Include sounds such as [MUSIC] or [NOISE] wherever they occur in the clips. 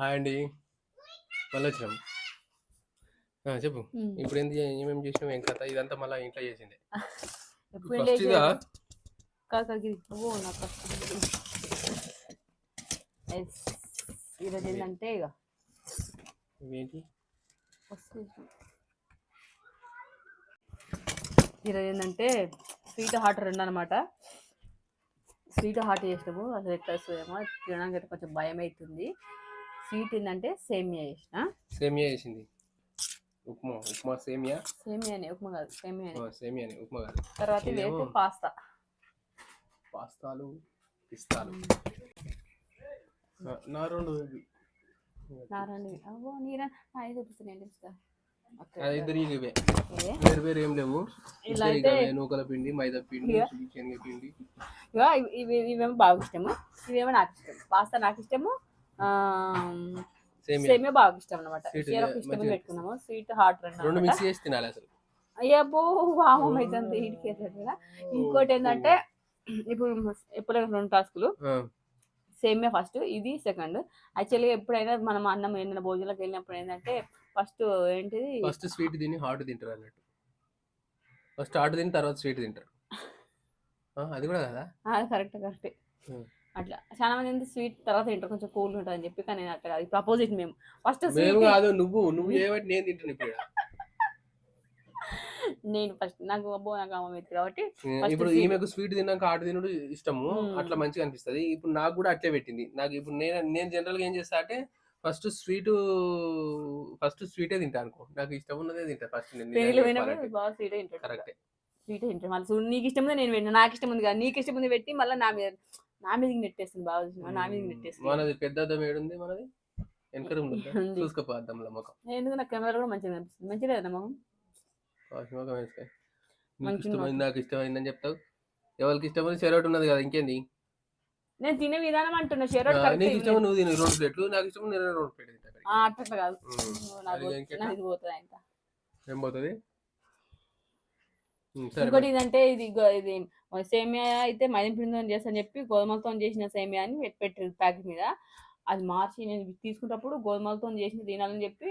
Hi అండి. మళ్ళీ వచ్చినాం ఆ, చెప్పు. ఇప్పుడు ఏంది ఏమేమి చేసినాం ఏం కథ? ఇదంతా మళ్ళీ ఇంట్లో చేసిందే. ఎప్పుడు ఫస్ట్ ఇదా. ఓ. ఎస్. ఈరోజు ఏంటంటే ఇక ఇవేంటి? వస్తుంది. ఈరోజు ఏంటంటే స్వీట్ హాట్ రెండు అనమాట స్వీట్ హాట్ చేసినాము. అసలు ఎట్లా వస్తుందేమో తినడానికి అయితే కొంచెం భయం అవుతుంది స్వీట్ ఏంటంటే సేమియా చేసిన. సేమియా చేసింది. ఉప్మా ఉప్మా సేమియా. సేమియానే ఉప్మా కాదు సేమియానే. సేమియాని ఉప్మా కాదు. తర్వాత ఇదైతే పాస్తా. పాస్తాలు పిస్తాలు. నా రెండు ఇవి. నారాయణ అవ్వో నీరా ఐదు చూపిస్తా నేను చూపిస్తా ఓకే. అది ఇద్దరు ఇవే? వేరు ఏం లేవు. నూకల పిండి మైదా పిండి. శనగ పిండి ఇవేమో బాగా ఇష్టము. ఇవేమో నాకు ఇష్టం పాస్తా నాకు ఇష్టము. సేమియా. బాగా ఇష్టం అనమాట ఇష్టం పెట్టుకున్నాము. స్వీట్ హాట్ రెండు. మిక్స్ చేసి తినాలి అసలు. అయ్యబ్బో వామం అవుతుంది ఇడికి కదా. ఇంకోటి ఏంటంటే ఇప్పుడు ఎప్పుడైనా రెండు టాస్కులు. సేమియా ఫస్ట్ ఇది సెకండ్ యాక్చువల్గా ఎప్పుడైనా మనం అన్నం ఏదైనా భోజనాలకు వెళ్ళినప్పుడు ఏంటంటే ఫస్ట్ ఏంటిది? ఫస్ట్ స్వీట్ తిని హాట్ తింటారు అన్నట్టు. ఫస్ట్ హాట్ తిని తర్వాత స్వీట్ తింటారు. [LAUGHS] అది కూడా కదా? Correct correct. అట్లా. చాలా మంది ఏంటి స్వీట్ తర్వాత తింటారు కొంచెం కూల్ ఉంటుంది అని చెప్పి కానీ నేను అట్లా కాదు. ఇప్పుడు అపోజిట్ మేము. ఫస్ట్ మేము కాదు నువ్వు నువ్వు [LAUGHS] ఏమంటే నేను తింటాను ఇప్పుడు. నేను ఫస్ట్ నాకు అబ్బో నాకు అమ్మ మెత్తు కాబట్టి ఇప్పుడు. ఈమెకు స్వీట్ తిన్నాక హాట్ తినడు ఇష్టము మ్మ్. అట్లా మంచిగా అనిపిస్తది. ఇప్పుడు నాకు కూడా అట్లే పెట్టింది. నాకు ఇప్పుడు నేను నేను జనరల్గా ఏం చేస్తా అంటే ఫస్ట్ స్వీట్ ఫస్ట్ స్వీటే తింటా అనుకో. నాకు ఇష్టం ఉన్నదే తింటా ఫస్ట్ బాగా స్వీట్ తింటాడు. కరెక్టే స్వీట్ తింటాడు. మళ్ళీ నీకు ఇష్టం ఉంది నేను నాకు ఇష్టం ఉంది కదా నీకు ఇష్టం ఉంది పెట్టి మళ్ళీ నా మీద నా మీదకి నెట్టేస్తుంది బాగా చూసినావా? నా మీదకి నెట్టేస్తుంది మనది పెద్ద అద్దం ఏడుంది మనది? వెనక రూమ్ ఉంది. చూసుకోపో అద్దంలో ముఖం. ఎందుకు నాకు కెమెరా కూడా మంచిగా అనిపిస్తుంది మంచిగా కదా ముఖం? వేసుకో నీకు మంచిగా ఇష్టమైంది నాకు ఇష్టమైందని చెప్తావు? ఎవరికి ఇష్టమైంది? షెరోట్ ఉన్నది కదా ఇంకేంది? నేను తినే విధానం అంటున్నా షేర్ ఆ, నీకు ఇష్టం నువ్వు తిను రెండు ప్లేట్లు? నాకు ఇష్టం నేను రెండు ప్లేట్లు? తింటా. అట్లా కాదు. నాకు పోతుంది ఇంకా ఏం పోతుంది? ఇంకోటి ఇదంటే ఇది ఇది సేమియా అయితే మైదం పిండితో చేస్తా చెప్పి గోధుమలతో చేసిన సేమియా అని పెట్టి పెట్టారు ప్యాకెట్ మీద. అది మార్చి నేను తీసుకున్నప్పుడు గోధుమలతో చేసిన తినాలని చెప్పి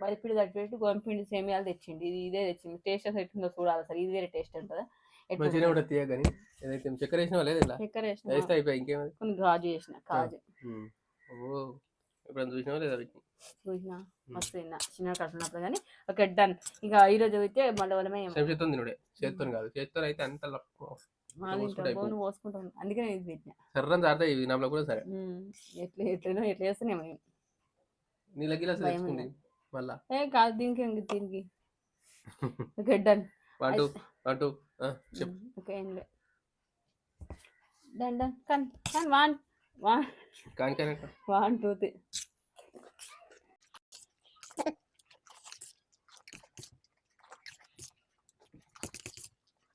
మైదపిండి తట్టి పెట్టి గోధుమ పిండి సేమియాలు తెచ్చింది ఇది ఇదే తెచ్చింది టేస్ట్ అసలు ఎట్లుందో చూడాలి సార్ ఇది వేరే టేస్ట్ ఉంటుందా? కూడా ఏదైతే చక్కెర వేసినా లేదు ఇలా? చక్కెర వేసిన. వేస్తే అయిపోయి ఇంకేమైంది? కొన్ని గాజు చేసిన కాజు. ఓ ఎప్పుడైనా చూసినావా లేదా చూసిన మస్తు తిన్నా. చిన్న కడుపున్నప్పుడు కానీ ఓకే డన్ ఇక ఈ రోజు అయితే మళ్ళీ వాళ్ళమే చేతితో తినుడే. చేతితో కాదు. చేతితో అయితే అంత బోను పోసుకుంటాం అందుకే నేను ఇది పెట్టిన సర్రం జారుతాయి ఇవి నాలో కూడా సరే. ఎట్లా ఎట్లనో ఎట్లా చేస్తానేమో నేను. నీళ్ళ గిలా భయం తెచ్చుకుంది మళ్ళా. ఏ కాదు దీనికి ఇంక దీనికి. Okay done one two one two okay ఏం లే. డన్ డన్ కన్ కన్ వన్ వన్ కానీ కానీ వన్ టూ త్రీ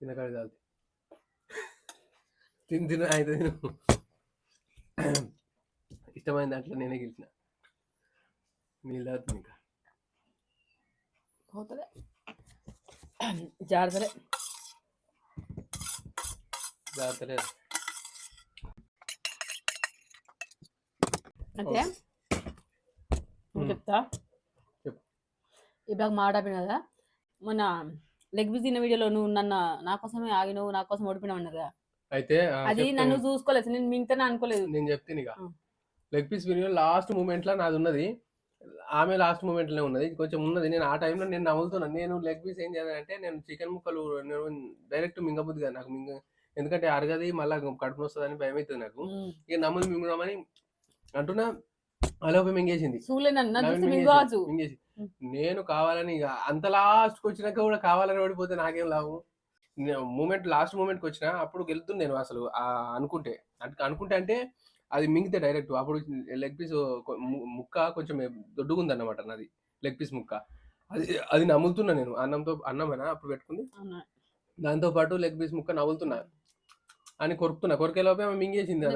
తినకాడు కాదు తిని తిన. అయితే ఇష్టమైన దాంట్లో నేనే గెలిచిన. నీళ్ళు తాగుతుంది ఇంకా. పోతుంది జాగ్రత్తలే. జాగ్రత్త లేదు అంటే చెప్తా చెప్పు. ఇప్పుడు మాట్లాడిన కదా మొన్న లెగ్ పీస్ తిన్న వీడియోలో నువ్వు నన్ను నా కోసమే ఆగి నువ్వు నా కోసం ఓడిపోయినావు అన్నది కదా? అయితే అది. నన్ను చూసుకోలేదు నేను మిగతా అనుకోలేదు. నేను చెప్తాను ఇక. లెగ్ పీస్ వీడియో లాస్ట్ మూమెంట్లో నాది ఉన్నది. ఆమె లాస్ట్ మూమెంట్లోనే ఉన్నది. కొంచెం ఉన్నది. నేను ఆ టైంలో నేను నవ్వుతున్నాను నేను లెగ్ పీస్ ఏం చేయాలంటే నేను చికెన్ ముక్కలు నేను డైరెక్ట్ మింగబుద్ది కదా నాకు. మింగ ఎందుకంటే అరగది మళ్ళీ కడుపు వస్తుందని భయం అవుతుంది నాకు. ఇక నమ్ములు మింగుదామని అంటున్నా అలోపి మింగేసింది. మింగేసి-. నేను కావాలని ఇక అంత లాస్ట్కి వచ్చినాక కూడా కావాలని ఓడిపోతే నాకేం లాభం? మూమెంట్ లాస్ట్ మూమెంట్కి వచ్చిన అప్పుడు గెలుతుంది నేను అసలు అనుకుంటే. అంటే అనుకుంటే అంటే అది మింగితే డైరెక్ట్ అప్పుడు లెగ్ పీస్ ముక్క కొంచెం దొడ్డుగా ఉందన్నమాట నాది. లెగ్ పీస్ ముక్క. అది అది నములుతున్నా నేను. అన్నంతో అన్నమేనా? అప్పుడు పెట్టుకుంది. దాంతో పాటు లెగ్ పీస్ ముక్క నవ్వులుతున్నా అని కొరుకుతున్నా. కొరికే లోపే ఆమె మింగేసింది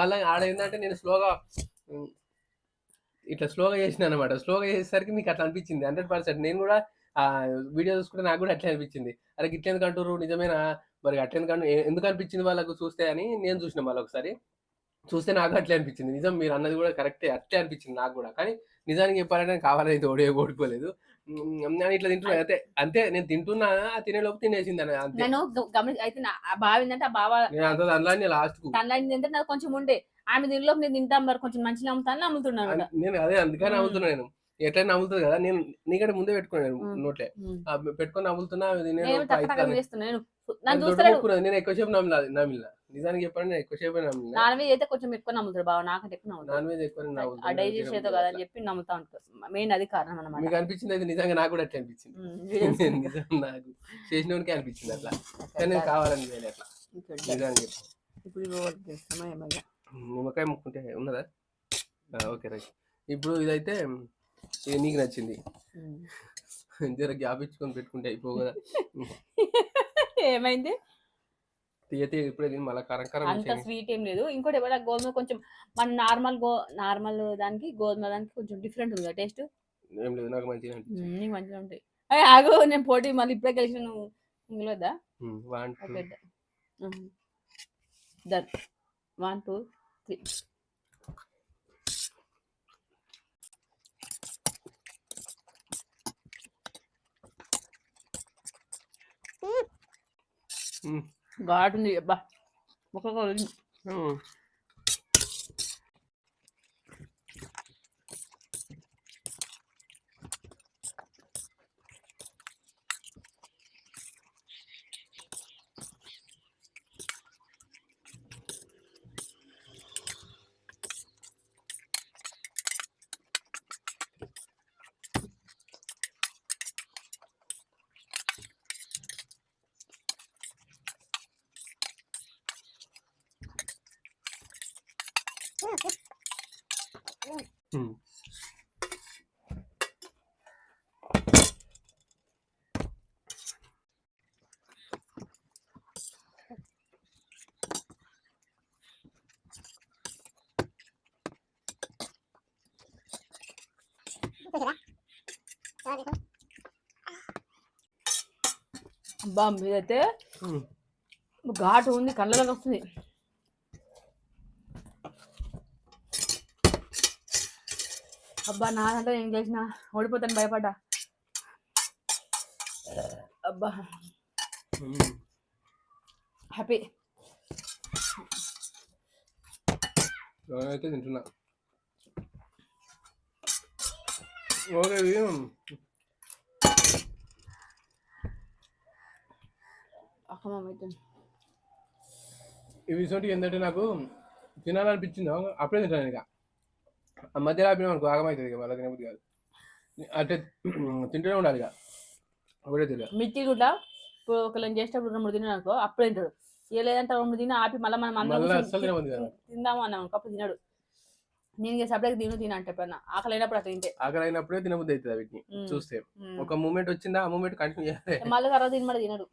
మళ్ళీ ఆడ ఏంటంటే నేను స్లోగా ఇట్లా స్లోగా చేసిన అనమాట స్లోగా చేసేసరికి మీకు అట్లా అనిపించింది. Hundred percent. నేను కూడా ఆ వీడియో చూసుకుంటే నాకు కూడా అట్లే అనిపించింది. అరే ఇట్లా ఎందుకు అంటారు నిజమేనా? మరి అట్లా ఎందుకు ఎందుకు అనిపించింది వాళ్ళకు చూస్తే అని నేను చూసిన వాళ్ళు ఒకసారి. చూస్తే నాకు అట్లే అనిపించింది. నిజం మీరు అన్నది కూడా కరెక్టే. అట్లే అనిపించింది నాకు కూడా. కానీ నిజానికి చెప్పాలంటే కావాలని అయితే ఓడే ఓడిపోలేదు. నేను ఇట్లా తింటున్నా. అంతే అంతే నేను తింటున్నా తినేలోపు తినేసింది అని అంతే. నేను గమని అయితే నా- ఆ బావ ఏంటంటే ఆ బావ అందులో లాస్ట్కు తనలో ఏంటంటే నాకు కొంచెం ఉండే. ఆమె దీనిలో నేను తింటాం మరి కొంచెం మంచిగా అమ్ముతాను నమ్ముతున్నాను అన్- నేను అదే అందుకని మ్మ్. నవ్వుతున్నా నేను. ఎట్లయినా నవ్వుతుంది కదా నేను నీకంటే ముందే పెట్టుకున్నాను మ్మ్. నోట్లే. ఆ, పెట్టుకొని నవ్వుతున్నా అది నేను. చేస్తున్నా నన్ను. నేను ఎక్కువసేపు నమ్మిలా నమ్మిలా. నిజానికి చెప్పండి నేను ఎక్కువసేపు నమ్మిలా నాన్ వెజ్ అయితే కొంచెం ఎక్కువ నమ్ముతాడు బావ. నాకంటే ఎక్కువ నమ్ముతాడు నాన్ వెజ్ ఎక్కువ ఆ నవ్వుతున్నా డైజెస్ట్ ఏదో కదని చెప్పి నమ్ముతా ఉంటాడు మెయిన్ అది కారణం అనమాట మీకు అనిపించింది అయితే నిజంగా నాకు కూడా అట్లా అనిపించింది. [LAUGHS] నిజం నాకు చేసినోనికి అనిపించింది అట్లా. కానీ నేను కావాలని చేయలే అట్లా. నిజంగా చెప్పు. ఇప్పుడు చేస్తామా ఏమయ్యా నిమ్మకాయ ముక్కుంటే ఉన్నదా? ఆ, ఓకే రైట్. ఇప్పుడు ఇదైతే ఇది నీకు నచ్చింది. [LAUGHS] జర గ్యాప్ ఇచ్చుకొని పెట్టుకుంటే అయిపో కదా. [LAUGHS] ఏమైంది? తీయ తీయ ఇప్పుడే తిని మళ్ళీ కరం కరం అంత. స్వీట్ ఏం లేదు. ఇంకోటి ఎవరైనా గోధుమ కొంచెం మన నార్మల్ గో నార్మల్ దానికి గోధుమ దానికి కొంచెం డిఫరెంట్ ఉంది టేస్ట్? ఏం లేదు నాకు మంచిగా నీకు మంచిగా ఉంటాయి. అయ్య, ఆగు నేను పోటీ మళ్ళీ ఇప్పుడే కలిసి నువ్వు ఇంగ్లోద్దా one two done one two three hmm. ఘాటు ఉంది అబ్బా ఒక్కొక్క అబ్బా మీదైతే మ్మ్. ఘాటు ఉంది కళ్ళలోకి వస్తుంది అబ్బా నాదంటే నేను చేసిన ఓడిపోతాను భయపడ్డా. అబ్బా. హ్యాపీ. నేనైతే తింటున్నా. ఓకే ఇవి అయితే ఇటువంటి ఏంటంటే నాకు తినాలనిపించిందో. అప్పుడే తింటాను ఇక. మధ్యలో ఆపినా మనకు ఆగమవుతుంది ఇక మళ్ళీ తినబుద్ధి కాదు. అంటే తింటూనే ఉండాలి ఇక. ఒకటే తిరగా మిర్చి కూడా ఇప్పుడు ఒకళ్ళని చేసేటప్పుడు రెండు మూడు తిన్నాడు అనుకో అప్పుడు తింటాడు. ఏ లేదంటే రెండు మూడు తిని ఆపి మళ్ళీ మనం అందరం కాదు. తిందాము అన్నాం అప్పుడు తినడు. నేను సపరేట్ తిను తిన అంటే ఆకలి అయినప్పుడు అట్లా తింటే. ఆకలి అయినప్పుడే తినబుద్ధి అవుతుంది వీటిని చూస్తే. ఒక మూమెంట్ వచ్చిందా ఆ మూమెంట్ కంటిన్యూ చేయాలి. మళ్ళీ తర్వాత తినమని తినడు.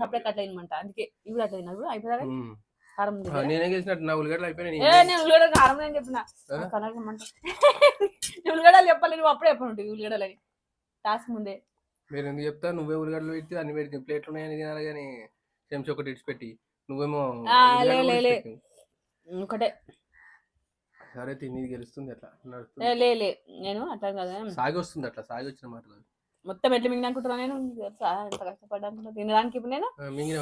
సపరేట్ అట్లా తినమంట. అందుకే ఇవి అట్లా తినడు ఉమ్. కారం నేనేం చేసినట్టు నా ఉల్లిగడ్డలు అయిపోయినాయి ఏ నేను ఉల్లిగడ్డ కారం అని చెప్పిన? నేను ఉల్లిగడ్డలు చెప్పాలి నువ్వు అప్పుడే చెప్పను ఉల్లిగడ్డలని. టాస్క్ ముందే. మీరు ఎందుకు చెప్తా? నువ్వే ఉల్లిగడ్డలు పెట్టి అన్ని పెట్టి ప్లేట్లు ఉన్నాయని తినాలి కానీ చెంచా ఒకటి ఇడిచిపెట్టి నువ్వేమో ఉల్లిగడ్డలు. ఒకటే సరే తిని గెలుస్తుంది అట్లా. లే నేను అట్లా కదా. సాగి వస్తుంది అట్లా సాగి వచ్చిన మాట కాదు. మొత్తం ఎట్లా మింగిన అనుకుంటున్నా నేను. ఎంత కష్టపడ్డా తినడానికి ఇప్పుడు నేను. మింగిన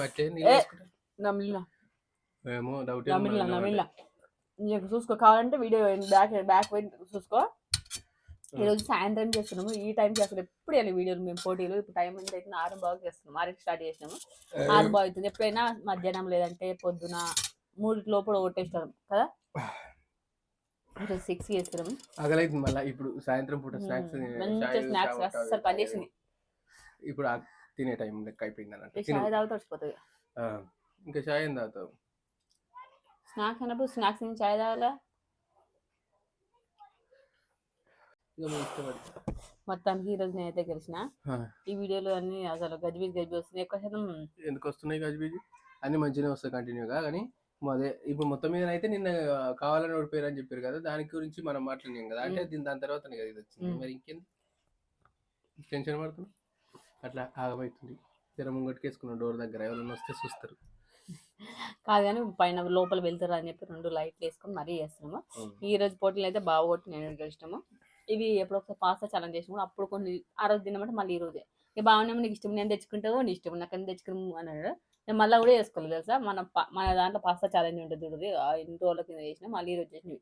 ఏమో డౌట్ నమ్మిన నమ్మిన నీకు చూసుకో కావాలంటే వీడియో బ్యాక్ బ్యాక్ పోయి చూసుకో. ఈరోజు సాయంత్రం చేస్తున్నాము ఈ టైంకి అసలు ఎప్పుడు వెళ్ళి వీడియోలు మేము పోటీలు ఇప్పుడు టైం ఎంత అయితే ఆరు బాగా చేస్తున్నాము. ఆరుకి స్టార్ట్ చేసినాము. ఆరు బాగా అవుతుంది. ఎప్పుడైనా మధ్యాహ్నం లేదంటే పొద్దున మూడు లోపల కొట్టేస్తాం కదా? సిక్స్ చేస్తున్నాము. ఆకలైతుంది మళ్ళీ. ఇప్పుడు సాయంత్రం పూట స్నాక్స్ మంచిగా స్నాక్స్ అస్సలు పనిచేసింది ఇప్పుడు తినే టైం లెక్క అయిపోయింది అన్నట్టు. చాయ్ తాగితే వచ్చిపోతుంది ఇంకా చాయ్ ఏం తాగుతావు? స్నాక్స్ అన్నప్పుడు స్నాక్స్ నుంచి చాయ్ తాగాలా? మొత్తానికి ఈరోజు నేనైతే గెలిచిన. ఈ వీడియోలో అన్ని అసలు గజిబిజి గజిబిజి వస్తున్నాయి. ఎక్కువ శాతం ఎందుకు వస్తున్నాయి గజిబిజి అన్ని మంచిగానే వస్తాయి కంటిన్యూగా కానీ అదే ఇప్పుడు మొత్తం మీద అయితే నిన్న కావాలని ఓడిపోయారు అని చెప్పారు కదా దాని గురించి మనం మాట్లాడినాం కదా. అంటే దీని దాని తర్వాత కదా ఇది వచ్చింది. మరి ఇంకేంది టెన్షన్ పడుతుంది అట్లా ఆగమవుతుంది తెర ముంగట్టుకేసుకున్నాం డోర్ దగ్గర. ఎవరైనా వస్తే చూస్తారు. కాదు కానీ పైన లోపల వెళ్తారు అని చెప్పి రెండు లైట్లు వేసుకొని మరీ చేస్తున్నాము అవును. ఈ రోజు పోటీలు అయితే బాగా కొట్టి నేను గెలిచినాము ఇవి ఎప్పుడో ఒకసారి పాస్తా ఛాలెంజ్ చేసినప్పుడు అప్పుడు కొన్ని ఆ రోజు తినమంటే మళ్ళీ ఈ రోజే. ఇక బాగున్నాము నీకు ఇష్టం నేను తెచ్చుకుంటావు నీ ఇష్టం నాకు అని తెచ్చుకున్నాము అన్నాడు. నేను మళ్ళీ కూడా వేసుకోలేదు తెలుసా? మన మన దాంట్లో పాస్తా ఛాలెంజ్ ఉంటుంది చూడదు ఎన్ని రోజుల కింద చేసిన మళ్ళీ ఈ రోజు చేసినవి.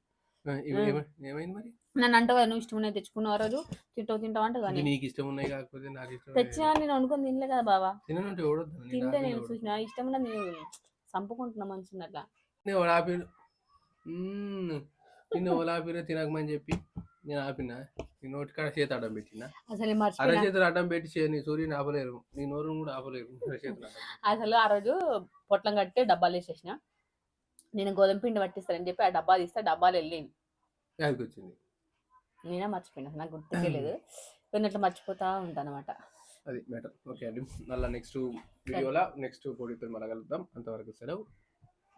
ఏమైంది మరి? నన్ను అంటావు కదా, నువ్వు ఇష్టం నేను తెచ్చుకున్నావు ఆ రోజు తింటావు తింటావు అంటే కానీ నీకు ఇష్టం ఉన్నాయి కాకపోతే నాకు ఇష్టం తెచ్చినా నేను అనుకుని తినలే కదా బాబా తిననంటే ఓడొద్దు తింటే నేను చూసిన ఇష్టం ఉన్నది నేను చంపుకుంటున్నా మంచిగా అట్లా. నేను ఆపిన. నిన్న ఓలా ఆపిన తినకమని చెప్పి నేను ఆపిన? నీ నోటి కాడ చేతి అడ్డం పెట్టిన? అసలు అర చేతులు అడ్డం పెట్టి నీ సూర్యుని ఆపలేరు. నీ నోరుని కూడా ఆపలేరు. అసలు ఆ రోజు పొట్లం కట్టి డబ్బాలు వేసేసిన. నేను గోధుమ పిండి పట్టిస్తానని చెప్పి ఆ డబ్బా తీస్తే డబ్బాలు వెళ్ళింది. వచ్చింది నేనే మర్చిపోయినా నాకు గుర్తుకే లేదు. కొన్నట్లు మర్చిపోతా ఉంటాను అనమాట అది మ్యాటర్ ఓకే అండి. మళ్ళీ నెక్స్ట్ వీడియోలో నెక్స్ట్ పోటీతో మళ్ళీ కలుద్దాం. అంతవరకు సెలవు.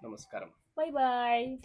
నమస్కారం. Bye bye.